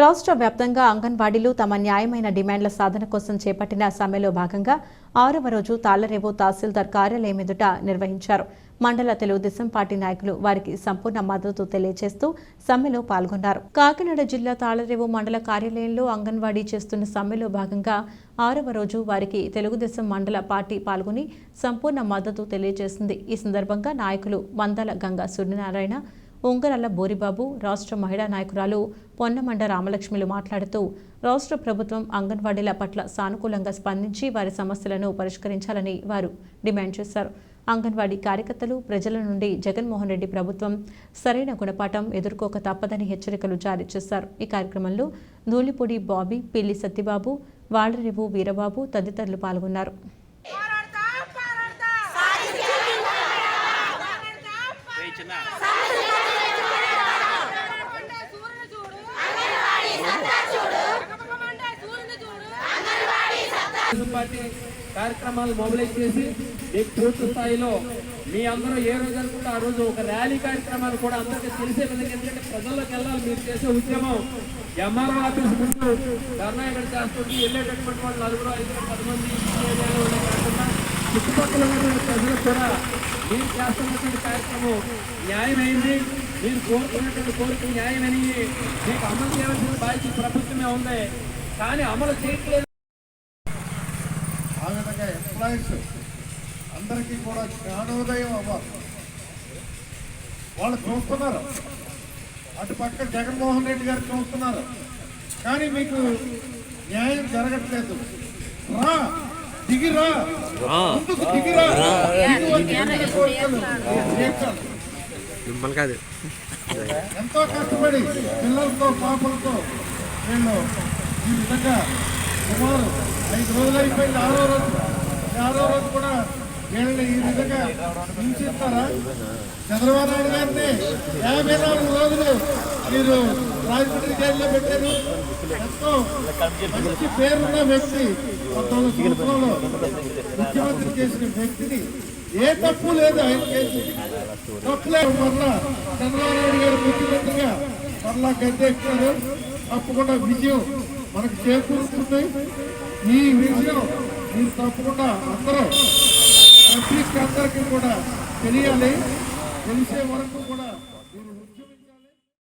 రాష్ట్ర వ్యాప్తంగా అంగన్వాడీలు తమ న్యాయమైన డిమాండ్ల సాధన కోసం చేపట్టిన సమ్మెలో భాగంగా ఆరవ రోజు తాళ్ళరేవు తహసీల్దార్ కార్యాలయం ఎదుట నిర్వహించారు. మండల తెలుగుదేశం పార్టీ నాయకులు వారికి సంపూర్ణ మద్దతు తెలియజేస్తూ సమ్మెలో పాల్గొన్నారు. కాకినాడ జిల్లా తాళరేవు మండల కార్యాలయంలో అంగన్వాడీ చేస్తున్న సమ్మెలో భాగంగా ఆరవ రోజు వారికి తెలుగుదేశం మండల పార్టీ పాల్గొని సంపూర్ణ మద్దతు తెలియజేసింది. ఈ సందర్భంగా నాయకులు మందల గంగా సూర్యనారాయణ ఉంగరాల బోరిబాబు రాష్ట్ర మహిళా నాయకురాలు పొన్నమండ రామలక్ష్మిలు మాట్లాడుతూ రాష్ట్ర ప్రభుత్వం అంగన్వాడీల పట్ల సానుకూలంగా స్పందించి వారి సమస్యలను పరిష్కరించాలని వారు డిమాండ్ చేశారు. అంగన్వాడీ కార్యకర్తలు ప్రజల నుండి జగన్మోహన్ రెడ్డి ప్రభుత్వం సరైన గుణపాఠం ఎదుర్కోక తప్పదని హెచ్చరికలు జారీ చేశారు. ఈ కార్యక్రమంలో ధూళిపూడి బాబీ పిల్లి సత్యబాబు వాళ్ళరేవు వీరబాబు తదితరులు పాల్గొన్నారు. పార్టీ కార్యక్రమాలు మొబిలైజ్ చేసి మీకు పూర్తి స్థాయిలో మీ అందరూ ఏ రోజు అనుకుంటే ఆ రోజు ఒక ర్యాలీ కార్యక్రమాలు కూడా అందరికీ తెలిసే విధంగా ఎందుకంటే ప్రజల్లోకి వెళ్ళాలి మీరు చేసే ఉద్యమం. ఎంఆర్ఓ ఆఫీస్ ముందు ధర్నా ఇక్కడ చేస్తుంది. వెళ్ళేటటువంటి వాళ్ళు నలుగురు ఐదుగురు పది మంది కాకుండా చుట్టుపక్కల ఉన్న ప్రజలకు కూడా మీరు చేస్తున్నటువంటి కార్యక్రమం న్యాయమైంది. మీరు కోరుకున్నటువంటి కోరిక న్యాయమని మీకు అమలు చేయవలసిన బాధ్యత ప్రభుత్వమే ఉంది. కానీ అమలు చేయట్లేదు. ఆ విధంగా ఎంప్లాయీస్ అందరికీ కూడా జ్ఞానోదయం అవ్వాలి. వాళ్ళు చూస్తున్నారు. అటు పక్క జగన్మోహన్ రెడ్డి గారు చూస్తున్నారు. కానీ మీకు న్యాయం జరగట్లేదు. రా దిగిరా. ముందుకు దిగిరా. మిమ్మల్ని కాదు ఎంతో కష్టపడి పిల్లలతో పాపలతో వీళ్ళు ఈ విధంగా సుమారు ఐదు రోజులు అయిపోయింది. ఆరో రోజు ఆరో రోజు కూడా వీళ్ళని ఈ విధంగా హింసిస్తారా? చంద్రబాబు నాయుడు గారిని యాభై నాలుగు రోజులు మీరు రాజమండ్రి జైల్లో పెట్టారు. ఎంతో మంచి పేరున్న వ్యక్తి పంతొమ్మిది సంవత్సరంలో ముఖ్యమంత్రి చేసిన వ్యక్తిని ఏ తప్పు లేదు ఆయన చేసి. తప్పులే మరలా చంద్రబాబు నాయుడు గారు ముఖ్యమంత్రిగా మరలా గద్దెక్కారు. తప్పకుండా విజయం మనకు చేకూరుతుంది. ఈ విజయం మీరు తప్పకుండా అందరూ పబ్లిక్ అందరికీ కూడా తెలియాలి. తెలిసే వరకు కూడా